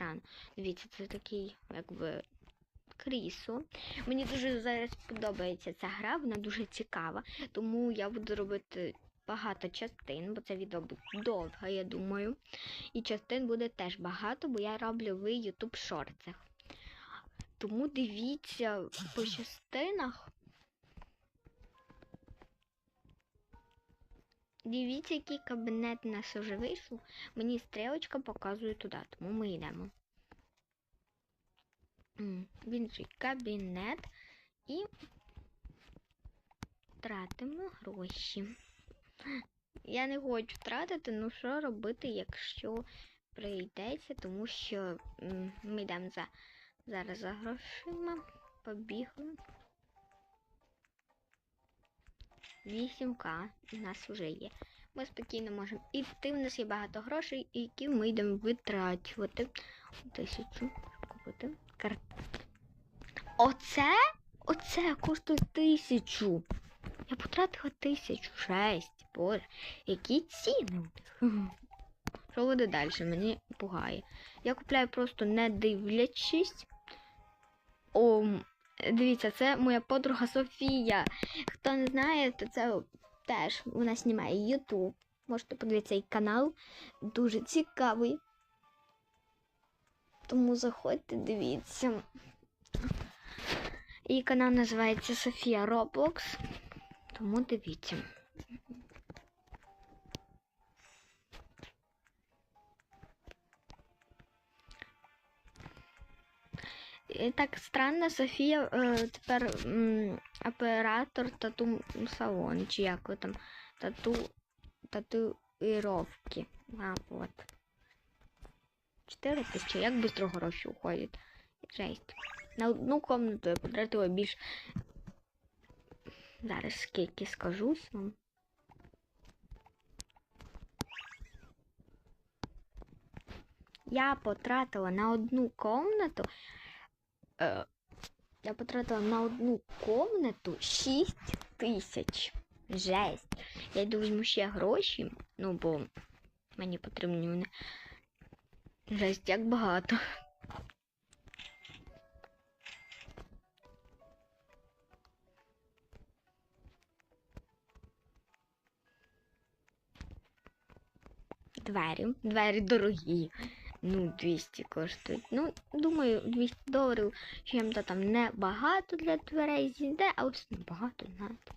странно. Дивіться, це такий, якби. Крісло. Мені дуже зараз подобається ця гра, вона дуже цікава, тому я буду робити багато частин, бо це відео буде довге, я думаю. І частин буде теж багато, бо я роблю в YouTube шорцах. Тому дивіться по частинах. Дивіться, який кабінет у нас вже вийшов. Мені стрілочка показує туди, тому ми йдемо. Він же кабінет і тратимо гроші. Я не хочу тратити, ну що робити, якщо прийдеться, тому що ми йдемо за, зараз за грошима. Побігли. 8К у нас вже є. Ми спокійно можемо іти. В нас є багато грошей, які ми йдемо витрачувати. Тисячу купити. Кар... Оце? Оце коштує тисячу. Я потратила тисячу. Шесть. Боже, які ціни. Що буде далі? Мені пугає. Я купляю просто не дивлячись. О, дивіться, це моя подруга Софія. Хто не знає, то це теж вона знімає YouTube. Можете подивитися її канал. Дуже цікавий. Тому заходьте, дивіться. Її канал називається Софія Roblox. Тому дивіться. Так странно, Софія е, тепер м, оператор тату салон, чи як там тату татуїровки. А, от. 4 тисячі, як швидко гроші уходять. Жесть. На одну комнату я потратила більш. Зараз скільки скажусь вам. Я потратила на одну комнату. Е, я потратила на одну комнату 6 тисяч. Жесть. Я йду візьму ще гроші, ну бо мені потрібні вони. Жесть, як багато. Двері. Двері дорогі. Ну, 200 коштують. Ну, думаю, 200 доларів чим-то там не багато для дверей зійде, а ось небагато, знаєте.